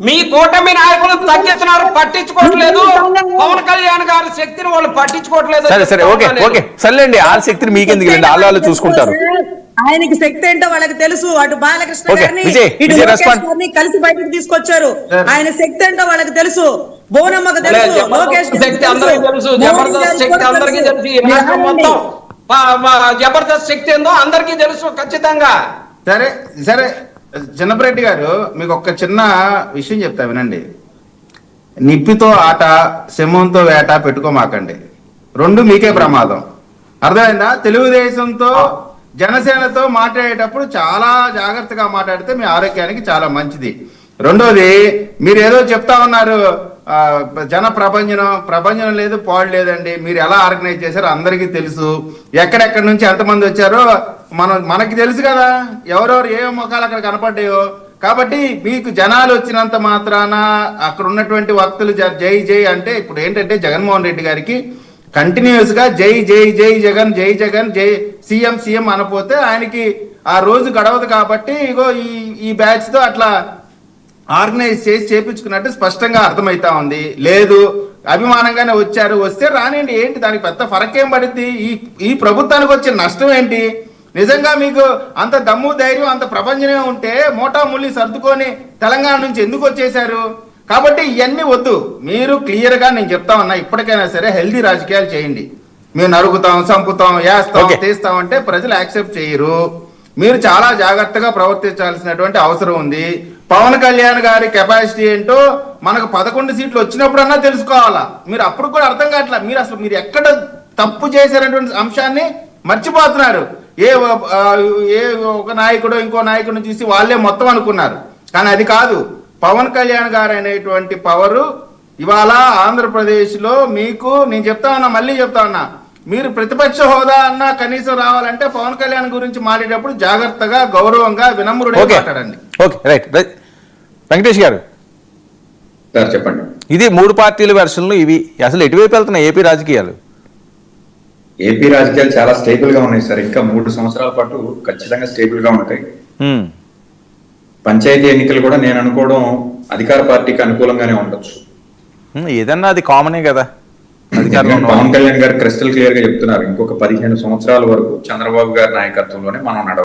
మీ కూటమి నాయకులు తగ్గిస్తున్నారు పట్టించుకోవట్లేదు. పవన్ కళ్యాణ్ గారి శక్తిని వాళ్ళు పట్టించుకోవట్లేదు. సరే సరే ఓకే ఓకే. సర్లేండి ఆ శక్తిని మీకెందుకు లేండి? వాళ్ళు వాళ్ళు చూసుకుంటారు. ఆయనకి శక్తి ఏంటో వాళ్ళకి తెలుసు. అటు బాలకృష్ణ గారిని ఇటు కలిసి బయటకు తీసుకొచ్చారు. ఆయన శక్తి ఏంటో వాళ్ళకి తెలుసు. బోనమ్మకు తెలుసు. లోకేష్ శక్తి అందరికీ తెలుసు. జబర్దస్త్ శక్తి అందరికీ తెలుసు. మొత్తం జబర్దస్త్ శక్తి ఏందో అందరికీ తెలుసు ఖచ్చితంగా. సరే సరే. చిన్నపరెడ్డి గారు మీకు ఒక చిన్న విషయం చెప్తా వినండి. నిప్పితో ఆట సింహంతో వేట పెట్టుకోమాకండి. రెండు మీకే ప్రమాదం. అర్థమైందా? తెలుగుదేశంతో జనసేనతో మాట్లాడేటప్పుడు చాలా జాగ్రత్తగా మాట్లాడితే మీ ఆరోగ్యానికి చాలా మంచిది. రెండోది మీరు ఏదో చెప్తా ఉన్నారు జన ప్రభంజనం ప్రభంజనం లేదు పాడు లేదండి. మీరు ఎలా ఆర్గనైజ్ చేశారో అందరికీ తెలుసు. ఎక్కడెక్కడి నుంచి ఎంతమంది వచ్చారో మనం మనకి తెలుసు కదా. ఎవరెవరు ఏ ముఖాలు అక్కడ కనపడ్డాయో. కాబట్టి మీకు జనాలు వచ్చినంత మాత్రాన అక్కడ ఉన్నటువంటి వక్తులు జ- జై జై అంటే ఇప్పుడు ఏంటంటే జగన్మోహన్ రెడ్డి గారికి కంటిన్యూస్గా జై జై జై జగన్ జై జగన్ జై సీఎం సీఎం అనపోతే ఆయనకి ఆ రోజు గడవదు కాబట్టి ఇగో ఈ ఈ బ్యాచ్తో అట్లా ఆర్గనైజ్ చేసి చేపించుకున్నట్టు స్పష్టంగా అర్థమైతా ఉంది. లేదు అభిమానంగానే వచ్చారు వస్తే రానివ్వండి ఏంటి దానికి పెద్ద ఫరక్ ఏం పడుద్ది ఈ ఈ ప్రభుత్వానికి వచ్చే నష్టం ఏంటి? నిజంగా మీకు అంత దమ్ము ధైర్యం అంత ప్రపంచమే ఉంటే మోటా ముల్లి సర్దుకొని తెలంగాణ నుంచి ఎందుకు వచ్చేసారు కాబట్టి ఇవన్నీ వద్దు. మీరు క్లియర్గా నేను చెప్తా ఉన్నా ఇప్పటికైనా సరే హెల్దీ రాజకీయాలు చేయండి. మేము నరుకుతాం చంపుతాం వేస్తాం. తీస్తాం అంటే ప్రజలు యాక్సెప్ట్ చేయరు. మీరు చాలా జాగ్రత్తగా ప్రవర్తించాల్సినటువంటి అవసరం ఉంది. పవన్ కళ్యాణ్ గారి కెపాసిటీ ఏంటో మనకు పదకొండు సీట్లు వచ్చినప్పుడన్నా తెలుసుకోవాలా? మీరు అప్పుడు కూడా అర్థం కావట్లా? మీరు అసలు మీరు ఎక్కడ తప్పు చేశారనేటువంటి అంశాన్ని మర్చిపోతున్నారు. ఏ ఏ ఒక నాయకుడు ఇంకో నాయకుడిని చూసి వాళ్ళే మొత్తం అనుకున్నారు. కానీ అది కాదు. పవన్ కళ్యాణ్ గారు అనేటువంటి పవరు ఇవాళ ఆంధ్రప్రదేశ్లో మీకు నేను చెప్తా ఉన్నా మళ్ళీ చెప్తా ఉన్నా మీరు ప్రతిపక్ష హోదా అన్నా కనీసం రావాలంటే పవన్ కళ్యాణ్ గురించి మాట్లాడేటప్పుడు జాగ్రత్తగా గౌరవంగా వినమ్రుడే మాట్లాడండి. Okay right. వెంకటేష్ గారు. సార్ చెప్పండి. ఇది మూడు పార్టీల వెర్షన్లు ఇవి అసలు ఎటువైపు వెళ్తున్నాయి? ఏపీ రాజకీయాలు. ఏపీ రాజకీయాలు చాలా స్టేబుల్గా ఉన్నాయి సార్. ఇంకా మూడు సంవత్సరాల పాటు ఖచ్చితంగా స్టేబుల్గా ఉంటాయి. పంచాయతీ ఎన్నికలు కూడా నేను అనుకోవడం అధికార పార్టీకి అనుకూలంగానే ఉండొచ్చు. ఏదన్నా అది కామనే కదా. పవన్ కళ్యాణ్ గారు క్రిస్టల్ క్లియర్గా చెప్తున్నారు. ఇంకొక పదిహేను సంవత్సరాల వరకు చంద్రబాబు గారి నాయకత్వంలోనే మనం నడవాలి